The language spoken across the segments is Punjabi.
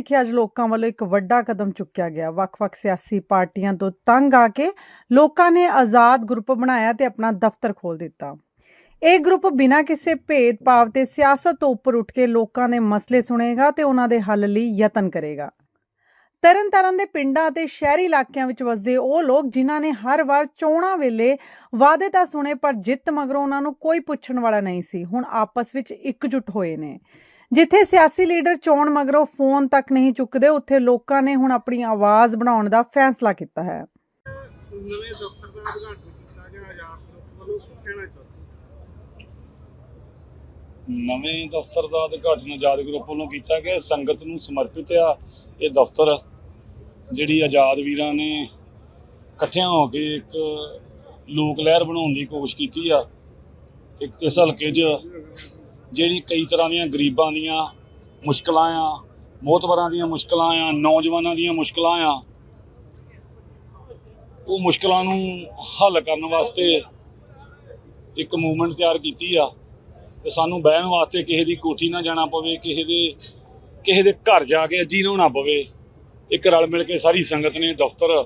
ਵਿਖੇ ਅੱਜ ਲੋਕਾਂ ਵੱਲੋਂ ਇੱਕ ਵੱਡਾ ਕਦਮ ਚੁੱਕਿਆ ਗਿਆ। ਵੱਖ-ਵੱਖ ਸਿਆਸੀ ਪਾਰਟੀਆਂ ਤੋਂ ਤੰਗ ਆ ਕੇ ਲੋਕਾਂ ਨੇ ਆਜ਼ਾਦ ਗਰੁੱਪ ਬਣਾਇਆ ਤੇ ਆਪਣਾ ਦਫ਼ਤਰ ਖੋਲ੍ਹ ਦਿੱਤਾ। ਇਹ ਗਰੁੱਪ ਬਿਨਾਂ ਕਿਸੇ ਭੇਦਭਾਵ ਤੇ ਸਿਆਸਤ ਤੋਂ ਉੱਪਰ ਉੱਠ ਕੇ ਲੋਕਾਂ ਦੇ ਮਸਲੇ ਸੁਣੇਗਾ ਤੇ ਉਹਨਾਂ ਦੇ ਹੱਲ ਲਈ ਯਤਨ ਕਰੇਗਾ। ਤਰਨਤਾਰਨ ਦੇ ਪਿੰਡਾਂ ਅਤੇ ਸ਼ਹਿਰੀ ਇਲਾਕਿਆਂ ਵਿੱਚ ਵਸਦੇ ਉਹ ਲੋਕ ਜਿਨ੍ਹਾਂ ਨੇ ਹਰ ਵਾਰ ਚੋਣਾਂ ਵੇਲੇ ਵਾਅਦੇ ਤਾਂ ਸੁਣੇ ਪਰ ਜਿੱਤ ਮਗਰੋਂ ਉਹਨਾਂ ਨੂੰ ਕੋਈ ਪੁੱਛਣ ਵਾਲਾ ਨਹੀਂ ਸੀ। ਹੁਣ ਆਪਸ ਵਿੱਚ ਇਕਜੁੱਟ ਹੋਏ ਨੇ। ਜਿੱਥੇ ਸਿਆਸੀ ਲੀਡਰ ਚੋਣ ਮਗਰੋਂ ਫੋਨ ਤੱਕ ਨਹੀਂ ਚੁੱਕਦੇ ਉੱਥੇ ਲੋਕਾਂ ਨੇ ਹੁਣ ਆਪਣੀ ਆਵਾਜ਼ ਬਣਾਉਣ ਦਾ ਫੈਸਲਾ ਕੀਤਾ ਹੈ। ਨਵੇਂ ਦਫ਼ਤਰ ਦਾ ਉਦਘਾਟਨ ਕੀਤਾ ਗਿਆ ਆਜ਼ਾਦ ਗਰੁੱਪ ਵੱਲੋਂ ਕੀ ਕਹਿਣਾ ਚਾਹੁੰਦੇ ਨਵੇਂ ਦਫ਼ਤਰ ਦਾ ਉਦਘਾਟਨ ਆਜ਼ਾਦ ਗਰੁੱਪ ਵੱਲੋਂ ਕੀਤਾ ਗਿਆ। ਸੰਗਤ ਨੂੰ ਸਮਰਪਿਤ ਆ ਇਹ ਦਫ਼ਤਰ ਜਿਹੜੀ ਆਜ਼ਾਦ ਵੀਰਾਂ ਨੇ ਇਕੱਠਿਆਂ ਹੋ ਕੇ ਇੱਕ ਲੋਕ ਲਹਿਰ ਬਣਾਉਣ ਦੀ ਕੋਸ਼ਿਸ਼ ਕੀਤੀ ਆ। ਇੱਕ ਇਸ ਹਲਕੇ 'ਚ ਜਿਹੜੀ ਕਈ ਤਰ੍ਹਾਂ ਦੀਆਂ ਗਰੀਬਾਂ ਦੀਆਂ ਮੁਸ਼ਕਲਾਂ ਆ, ਮੋਤਬਰਾਂ ਦੀਆਂ ਮੁਸ਼ਕਲਾਂ ਆ, ਨੌਜਵਾਨਾਂ ਦੀਆਂ ਮੁਸ਼ਕਲਾਂ ਆ, ਉਹ ਮੁਸ਼ਕਲਾਂ ਨੂੰ ਹੱਲ ਕਰਨ ਵਾਸਤੇ ਇੱਕ ਮੂਵਮੈਂਟ ਤਿਆਰ ਕੀਤੀ ਆ ਤੇ ਸਾਨੂੰ ਬਹਿਣ ਵਾਸਤੇ ਕਿਸੇ ਦੀ ਕੋਠੀ ਨਾ ਜਾਣਾ ਪਵੇ, ਕਿਸੇ ਦੇ ਕਿਸੇ ਦੇ ਘਰ ਜਾ ਕੇ ਅੱਜੀ ਨਹਾਉਣਾ ਪਵੇ। ਇੱਕ ਰਲ ਮਿਲ ਕੇ ਸਾਰੀ ਸੰਗਤ ਨੇ ਦਫ਼ਤਰ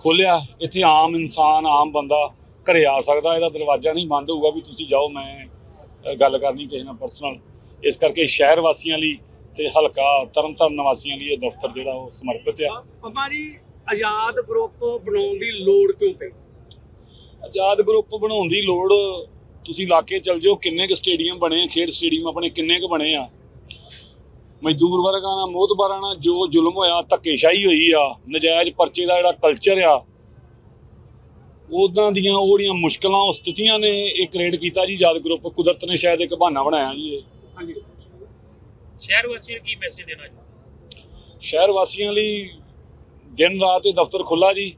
ਖੋਲਿਆ ਇੱਥੇ ਆਮ ਇਨਸਾਨ, ਆਮ ਬੰਦਾ ਘਰੇ ਆ ਸਕਦਾ, ਇਹਦਾ ਦਰਵਾਜ਼ਾ ਨਹੀਂ ਬੰਦ ਹੋਊਗਾ ਵੀ ਤੁਸੀਂ ਜਾਓ, ਮੈਂ ਗੱਲ ਕਰਨੀ ਕਿਸੇ ਨਾਲ ਪਰਸਨਲ ਇਸ ਕਰਕੇ ਸ਼ਹਿਰ ਵਾਸੀਆਂ ਲਈ ਤੇ ਹਲਕਾ ਤਰਨਤਾਰਨ ਵਾਸੀਆਂ ਲਈ ਇਹ ਦਫ਼ਤਰ ਜਿਹੜਾ ਉਹ ਸਮਰਪਿਤ ਆ। ਜੀ ਆਜ਼ਾਦ ਗਰੁੱਪ ਬਣਾਉਣ ਦੀ ਲੋੜ ਕਿਉਂ ਪਈ? ਆਜ਼ਾਦ ਗਰੁੱਪ ਬਣਾਉਣ ਦੀ ਲੋੜ ਤੁਸੀਂ ਇਲਾਕੇ ਚਲ ਜਿਓ ਕਿੰਨੇ ਕੁ ਸਟੇਡੀਅਮ ਬਣੇ ਆ, ਖੇਡ ਸਟੇਡੀਅਮ ਆਪਣੇ ਕਿੰਨੇ ਕੁ ਬਣੇ ਆ। ਮਜ਼ਦੂਰ ਵਰਗਾਂ ਨਾਲ ਮੋਤਬਾਰਾਂ ਨਾਲ ਜੋ ਜ਼ੁਲਮ ਹੋਇਆ ਧੱਕੇਸ਼ਾਹੀ ਹੋਈ ਆ ਨਜਾਇਜ਼ ਪਰਚੇ ਦਾ ਜਿਹੜਾ ਕਲਚਰ ਆ ਉਦਾਂ ਦੀਆਂ ਉਹ ਜਿਹੜੀਆਂ ਮੁਸ਼ਕਲਾਂ ਉਹ ਸਥਿਤੀਆਂ ਨੇ ਇਹ ਕ੍ਰੀਏਟ ਕੀਤਾ ਜੀ ਆਜ਼ਾਦ ਗਰੁੱਪ ਕੁਦਰਤ ਨੇ ਸ਼ਾਇਦ ਇੱਕ ਬਹਾਨਾ ਬਣਾਇਆ ਜੀ ਇਹ। ਹਾਂਜੀ। ਸ਼ਹਿਰ ਵਾਸੀਆਂ ਨੂੰ ਕੀ ਮੈਸੇਜ ਦੇਣਾ ਜੀ? ਸ਼ਹਿਰ ਵਾਸੀਆਂ ਲਈ ਦਿਨ ਰਾਤ ਇਹ ਦਫ਼ਤਰ ਖੁੱਲਾ ਜੀ।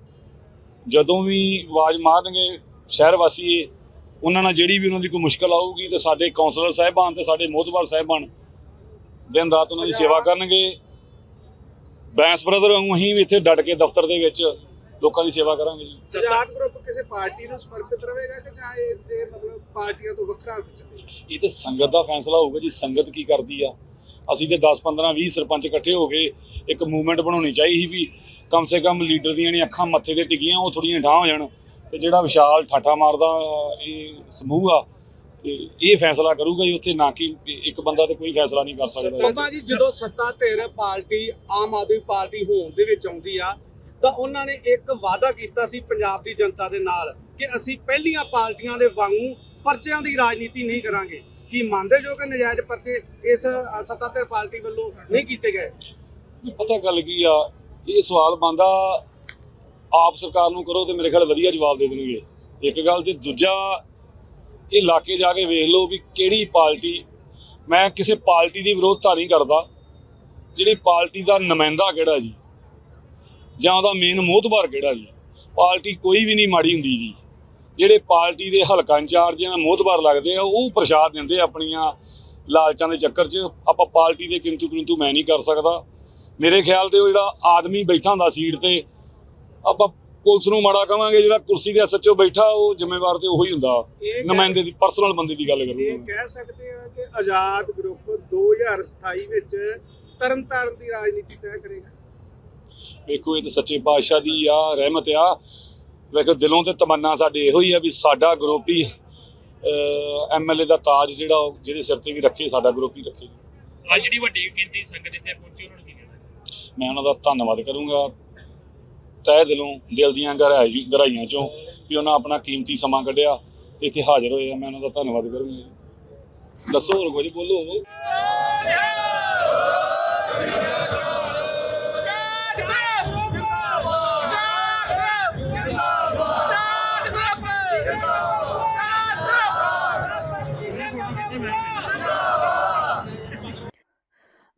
ਜਦੋਂ ਵੀ ਆਵਾਜ਼ ਮਾਰਨਗੇ ਸ਼ਹਿਰ ਵਾਸੀ ਇਹ ਉਹਨਾਂ ਨਾਲ ਜਿਹੜੀ ਵੀ ਉਹਨਾਂ ਦੀ ਕੋਈ ਮੁਸ਼ਕਲ ਆਊਗੀ ਤੇ ਸਾਡੇ ਕਾਉਂਸਲਰ ਸਾਹਿਬਾਨ ਤੇ ਸਾਡੇ ਮੋਹਤਬਾਰ ਸਾਹਿਬਾਨ ਦਿਨ ਰਾਤ ਉਹਨਾਂ ਦੀ ਸੇਵਾ ਕਰਨਗੇ। ਬੈਂਸ ਬ੍ਰਦਰ ਵਾਂਗੂ ਅਸੀਂ ਵੀ ਇੱਥੇ ਡਟ ਕੇ ਦਫ਼ਤਰ ਦੇ ਵਿੱਚ ਲੋਕਾਂ ਦੀ ਸੇਵਾ ਕਰਾਂਗੇ ਜੀ। ਆਜ਼ਾਦ ਗਰੁੱਪ ਕਿਸੇ ਪਾਰਟੀ ਨੂੰ ਸਮਰਪਿਤ ਰਹੇਗਾ ਕਿ ਜਾਂ ਇਹ ਇਹ ਮਤਲਬ ਪਾਰਟੀਆਂ ਤੋਂ ਵੱਖਰਾ ਇਹ ਤੇ ਸੰਗਤ ਦਾ ਫੈਸਲਾ ਹੋਊਗਾ ਜੀ ਸੰਗਤ ਕੀ ਕਰਦੀ ਆ। ਅਸੀਂ ਤੇ 10 15 20 ਸਰਪੰਚ ਇਕੱਠੇ ਹੋ ਕੇ ਇੱਕ ਮੂਵਮੈਂਟ ਬਣਾਉਣੀ ਚਾਹੀਦੀ ਵੀ ਕਮ ਸੇ ਕਮ ਲੀਡਰ ਦੀਆਂ ਜਿਹੜੀਆਂ ਅੱਖਾਂ ਮੱਥੇ ਤੇ ਟਿਕੀਆਂ ਉਹ ਥੋੜੀਆਂ ਠਾਹ ਹੋ ਜਾਣ ਤੇ ਜਿਹੜਾ ਵਿਸ਼ਾਲ ਠਾਠਾ ਮਾਰਦਾ ਇਹ ਸਮੂਹ ਆ ਤੇ ਇਹ ਫੈਸਲਾ ਕਰੂਗਾ ਜੀ ਉੱਥੇ ਨਾ ਕਿ ਇੱਕ ਬੰਦਾ ਤੇ ਕੋਈ ਫੈਸਲਾ ਨਹੀਂ ਕਰ ਸਕਦਾ। ਜੀ ਜਦੋਂ ਸੱਤਾ ਧਿਰ ਪਾਰਟੀ ਆਮ ਆਦਮੀ ਪਾਰਟੀ ਹੋਣ ਦੇ ਵਿੱਚ ਆਉਂਦੀ ਆ ਤਾਂ ਉਹਨਾਂ ਨੇ ਇੱਕ ਵਾਅਦਾ ਕੀਤਾ ਸੀ ਪੰਜਾਬ ਦੀ ਜਨਤਾ ਦੇ ਨਾਲ ਕਿ ਅਸੀਂ ਪਹਿਲੀਆਂ ਪਾਰਟੀਆਂ ਦੇ ਵਾਂਗੂ ਪਰਚਿਆਂ ਦੀ ਰਾਜਨੀਤੀ ਨਹੀਂ ਕਰਾਂਗੇ। ਕੀ ਮੰਨਦੇ ਜੋ ਕਿ ਨਜਾਇਜ਼ ਪਰਚੇ ਇਸ ਅ, ਸੱਤਾ ਧਿਰ ਪਾਰਟੀ ਵੱਲੋਂ ਨਹੀਂ ਕੀਤੇ ਗਏ? ਪਤਾ ਗੱਲ ਕੀ ਆ ਇਹ ਸਵਾਲ ਬੰਦਾ ਆਪ ਸਰਕਾਰ ਨੂੰ ਕਰੋ ਤੇ ਮੇਰੇ ਖਿਆਲ ਵਧੀਆ ਜਵਾਬ ਦੇ ਦੇਣਗੇ। ਇੱਕ ਗੱਲ ਤੇ ਦੂਜਾ ਇਹ ਇਲਾਕੇ ਜਾ ਕੇ ਵੇਖ ਲਓ ਵੀ ਕਿਹੜੀ ਪਾਰਟੀ ਮੈਂ ਕਿਸੇ ਪਾਰਟੀ ਦੀ ਵਿਰੋਧਤਾ ਨਹੀਂ ਕਰਦਾ ਜਿਹੜੀ ਪਾਰਟੀ ਦਾ ਨੁਮਾਇੰਦਾ ਕਿਹੜਾ ਜੀ? ਜਾਂ ਉਹਦਾ ਮੇਨ ਮੋਹਤਬਾਰ ਕਿਹੜਾ ਜੀ? ਪਾਰਟੀ ਕੋਈ ਵੀ ਨਹੀਂ ਮਾੜੀ ਹੁੰਦੀ ਜੀ। ਜਿਹੜੇ ਪਾਰਟੀ ਦੇ ਹਲਕਾ ਇੰਚਾਰਜ ਜਾਂ ਮੋਹਤਬਾਰ ਲੱਗਦੇ ਆ ਉਹ ਪ੍ਰਸ਼ਾਦ ਦਿੰਦੇ ਆਪਣੀਆਂ ਲਾਲਚਾਂ ਦੇ ਚੱਕਰ 'ਚ। ਆਪਾਂ ਪਾਰਟੀ ਦੇ ਕਿੰਤੂ ਕਿੰਤੂ ਮੈਂ ਨਹੀਂ ਕਰ ਸਕਦਾ। ਮੇਰੇ ਖਿਆਲ ਤੇ ਉਹ ਜਿਹੜਾ ਆਦਮੀ ਬੈਠਾ ਹੁੰਦਾ ਸੀਟ ਤੇ ਆਪਾਂ ਪੁਲਿਸ ਨੂੰ ਮਾੜਾ ਕਵਾਂਗੇ ਜਿਹੜਾ ਕੁਰਸੀ ਦੇ ਐਸਐਚਓ ਬੈਠਾ ਉਹ ਜ਼ਿੰਮੇਵਾਰ ਤੇ ਉਹੀ ਹੁੰਦਾ। ਇਹ ਨੁਮਾਇੰਦੇ ਦੀ ਪਰਸਨਲ ਬੰਦੇ ਦੀ ਗੱਲ ਇਹ ਕਰੂੰਗਾ ਕਹਿ ਸਕਦੇ ਆ ਕਿ ਆਜ਼ਾਦ ਗਰੁੱਪ 2027 ਵਿੱਚ ਤਰਨਤਾਰਨ ਦੀ ਰਾਜਨੀਤੀ ਤੈਅ ਕਰੇਗਾ। ਵੇਖੋ ਇਹ ਤਾਂ ਸੱਚੇ ਪਾਤਸ਼ਾਹ ਦੀ ਆ ਰਹਿਮਤ ਆ। ਵੇਖੋ ਦਿਲੋਂ ਤੇ ਤਮੰਨਾ ਸਾਡੇ ਇਹੋ ਹੀ ਆ ਵੀ ਸਾਡਾ ਗਰੁੱਪ ਹੀ ਐਮਐਲਏ ਦਾ ਤਾਜ ਜਿਹੜਾ ਉਹ ਜਿਹਦੇ ਸਿਰ ਤੇ ਵੀ ਰੱਖੇ ਸਾਡਾ ਗਰੁੱਪ ਹੀ ਰੱਖੇ। ਅੱਜ ਜਿਹੜੀ ਵੱਡੀ ਗਿਣਤੀ ਸੰਗਤ ਇੱਥੇ ਪਹੁੰਚੀ ਉਹਨਾਂ ਨੂੰ ਕੀ ਕਹਿਣਾ ਮੈਂ ਉਹਨਾਂ ਦਾ ਧੰਨਵਾਦ ਕਰੂੰਗਾ। ਤਹਿ ਦਿਲੋਂ ਦਿਲ ਦੀਆਂ ਗਹਿਰਾਈ ਗਹਿਰਾਈਆਂ ਚੋਂ ਵੀ ਉਹਨਾਂ ਆਪਣਾ ਕੀਮਤੀ ਸਮਾਂ ਕੱਢਿਆ ਤੇ ਇੱਥੇ ਹਾਜ਼ਰ ਹੋਏ ਆ। ਮੈਂ ਉਹਨਾਂ ਦਾ ਧੰਨਵਾਦ ਕਰੂੰਗਾ ਦੱਸੋ ਹੋਰ ਕੁਝ ਬੋਲੋ।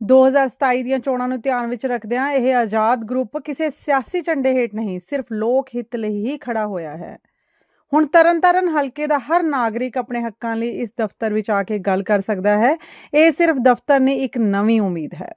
2027 ਦੀਆਂ ਚੋਣਾਂ ਨੂੰ ਧਿਆਨ ਵਿੱਚ ਰੱਖਦਿਆਂ ਇਹ ਆਜ਼ਾਦ ਗਰੁੱਪ ਕਿਸੇ ਸਿਆਸੀ ਝੰਡੇ ਹੇਠ ਨਹੀਂ, ਸਿਰਫ ਲੋਕ ਹਿੱਤ ਲਈ ਹੀ ਖੜਾ ਹੋਇਆ ਹੈ। ਹੁਣ ਤਰਨਤਾਰਨ ਹਲਕੇ ਦਾ ਹਰ ਨਾਗਰਿਕ ਆਪਣੇ ਹੱਕਾਂ ਲਈ ਇਸ ਦਫ਼ਤਰ ਵਿੱਚ ਆ ਕੇ ਗੱਲ ਕਰ ਸਕਦਾ ਹੈ। ਇਹ ਸਿਰਫ ਦਫ਼ਤਰ ਨੇ ਇੱਕ ਨਵੀਂ ਉਮੀਦ ਹੈ।